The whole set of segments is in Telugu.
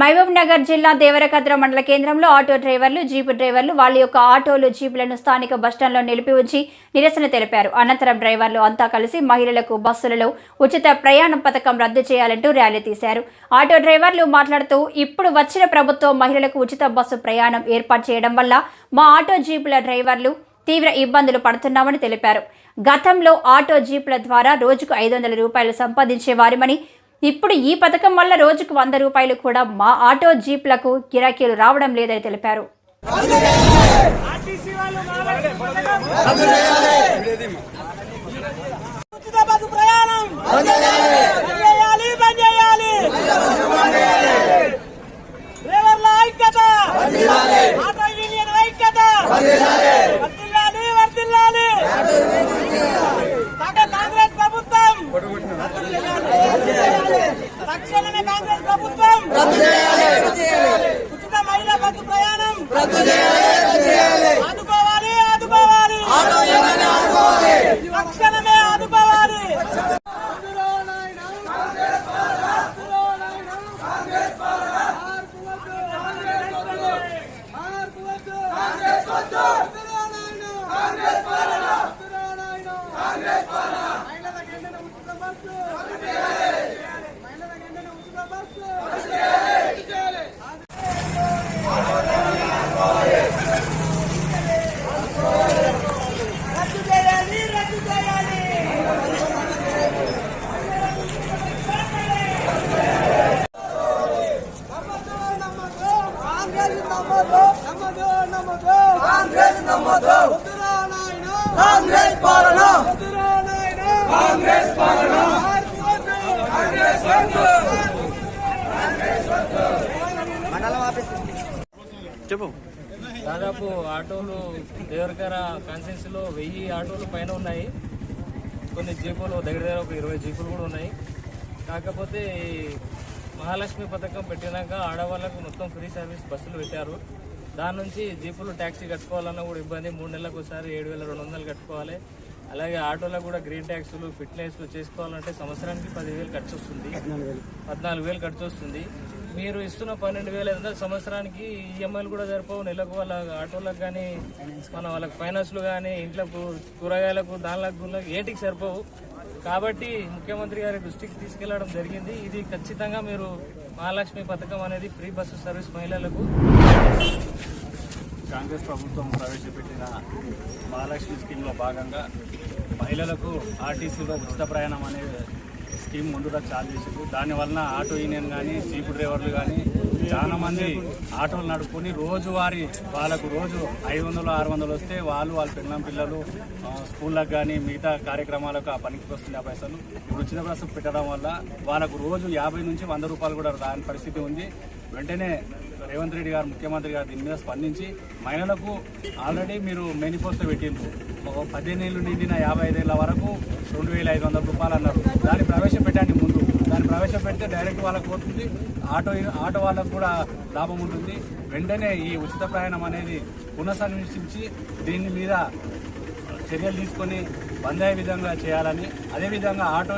మహబూబ్ నగర్ జిల్లా దేవరకద్ర మండల కేంద్రంలో ఆటో డ్రైవర్లు జీపు డ్రైవర్లు వాళ్ళ యొక్క ఆటోలు జీపులను స్థానిక బస్టాండ్లో నిలిపి ఉంచి నిరసన తెలిపారు. అనంతరం డ్రైవర్లు అంతా కలిసి మహిళలకు బస్సులలో ఉచిత ప్రయాణం పథకం రద్దు చేయాలంటూ ర్యాలీ తీశారు. ఆటో డ్రైవర్లు మాట్లాడుతూ ఇప్పుడు వచ్చిన ప్రభుత్వం మహిళలకు ఉచిత బస్సు ప్రయాణం ఏర్పాటు చేయడం వల్ల మా ఆటో జీపుల డ్రైవర్లు తీవ్ర ఇబ్బందులు పడుతున్నామని తెలిపారు. గతంలో ఆటో జీపుల ద్వారా రోజుకు ఐదు వందల రూపాయలు సంపాదించేవారిమని ఇప్పుడు ఈ పథకం వల్ల రోజుకు వంద రూపాయలు కూడా మా ఆటో జీప్లకు గిరాకీలు రావడం లేదని తెలిపారు ఆర్టీసీ వాళ్ళు మాలాంటి పథకం ఉచిత బస్సు ప్రయాణం బంద్ చేయాలి బంద్ చేయాలి డ్రైవర్ల ఐక్యత ఆటో యూనియన్ ఐక్యత వర్ధిల్లాలి వర్ధిల్లాలి కాక కాంగ్రెస్ ప్రభుత్వం తక్షణమే కాంగ్రెస్ ప్రభుత్వం ఉచిత మహిళా బస్సు ప్రయాణం ఆదుకోవాలి ఆదుకోవాలి తక్షణమే ఆదుకోవాలి పాలన చేయాలి రద్దు చేయాలి కాంగ్రెస్ నమ్మదు నమ్మదు నమ్మదు కాంగ్రెస్ నమ్మదు కాంగ్రెస్ పాలన కాంగ్రెస్ పాలన కాంగ్రెస్ చెప్పు. దాదాపు ఆటోలు దేవరకర కాన్సెన్స్లో వెయ్యి ఆటోలు పైన ఉన్నాయి. కొన్ని జీపులు దగ్గర దగ్గర ఒక ఇరవై జీపులు కూడా ఉన్నాయి. కాకపోతే మహాలక్ష్మి పథకం పెట్టినాక ఆడవాళ్ళకు మొత్తం ఫ్రీ సర్వీస్ బస్సులు పెట్టారు. దాని నుంచి జీపులు ట్యాక్సీ కట్టుకోవాలన్నా కూడా ఇబ్బంది. మూడు నెలలకు ఒకసారి ఏడు వేల రెండు వందలు కట్టుకోవాలి. అలాగే ఆటోలకు కూడా గ్రీన్ ట్యాక్సులు ఫిట్నెస్లు చేసుకోవాలంటే సంవత్సరానికి పదివేలు ఖర్చు వస్తుంది. పద్నాలుగు వేలు ఖర్చు వస్తుంది. మీరు ఇస్తున్న పన్నెండు వేలు ఎంత సంవత్సరానికి ఈఎంఐలు కూడా సరిపోవు. నెలకు వాళ్ళ ఆటోలకు కానీ మన వాళ్ళకి ఫైనాన్స్లు కానీ ఇంట్లో కూరగాయలకు దానిలకు గుళ్ళకు ఏటికి సరిపోవు. కాబట్టి ముఖ్యమంత్రి గారి దృష్టికి తీసుకెళ్ళడం జరిగింది. ఇది ఖచ్చితంగా మీరు మహాలక్ష్మి పథకం అనేది ఫ్రీ బస్సు సర్వీస్ మహిళలకు. కాంగ్రెస్ ప్రభుత్వం ప్రవేశపెట్టిన మహాలక్ష్మి స్కీమ్లో భాగంగా మహిళలకు ఆర్టీసీలో ఉచిత ప్రయాణం అనేది స్కీమ్ ముందుగా చాలు చేసింది దానివలన ఆటో యూనియన్ కానీ జీపు డ్రైవర్లు కానీ చాలామంది ఆటోలు నడుపుకొని రోజువారి వాళ్ళకు రోజు ఐదు వందలు ఆరు వందలు వస్తే వాళ్ళు వాళ్ళ పిల్లల పిల్లలు స్కూళ్ళకు కానీ మిగతా కార్యక్రమాలకు ఆ పనికి వస్తుంది ఆ పైసలు ఇప్పుడు ఉచిత బస్సు పెట్టడం వల్ల వాళ్ళకు రోజు యాభై నుంచి వంద రూపాయలు కూడా రాని పరిస్థితి ఉంది. వెంటనే రేవంత్ రెడ్డి గారు ముఖ్యమంత్రి గారు దీని మీద స్పందించి మహిళలకు ఆల్రెడీ మీరు మేనిఫెస్టో పెట్టిండ్రు. ఒక పదిహేను ఏళ్ళు నిండిన యాభై ఐదేళ్ళ వరకు రెండు వేల ఐదు వందల రూపాయలు అన్నారు. దాన్ని ప్రవేశపెట్టండి ముందు. దాన్ని ప్రవేశపెడితే డైరెక్ట్ వాళ్ళకు పోతుంది. ఆటో ఆటో వాళ్ళకు కూడా లాభం ఉంటుంది. వెంటనే ఈ ఉచిత ప్రయాణం అనేది పునఃసంరక్షించి దీని మీద చర్యలు తీసుకొని బంద్ అయ్యే విధంగా చేయాలని అదేవిధంగా ఆటో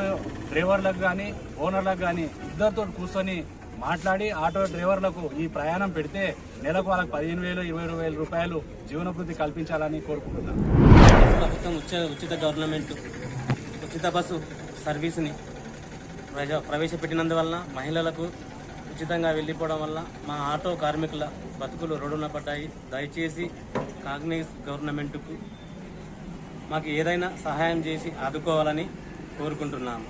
డ్రైవర్లకు కానీ ఓనర్లకు కానీ ఇద్దరితో కూర్చొని మాట్లాడి ఆటో డ్రైవర్లకు ఈ ప్రయాణం పెడితే నెలకు వాళ్ళకి పదిహేను వేలు ఇరవై వేల రూపాయలు జీవనభృతి కల్పించాలని కోరుకుంటున్నాను. ప్రభుత్వం ఉచిత ఉచిత గవర్నమెంట్ ఉచిత బస్సు సర్వీస్ని ప్రజ ప్రవేశపెట్టినందువలన మహిళలకు ఉచితంగా వెళ్ళిపోవడం వల్ల మా ఆటో కార్మికుల బతుకులు రోడ్డున పడ్డాయి. దయచేసి కాగ్నైజ్ గవర్నమెంట్కు మాకు ఏదైనా సహాయం చేసి ఆదుకోవాలని కోరుకుంటున్నాము.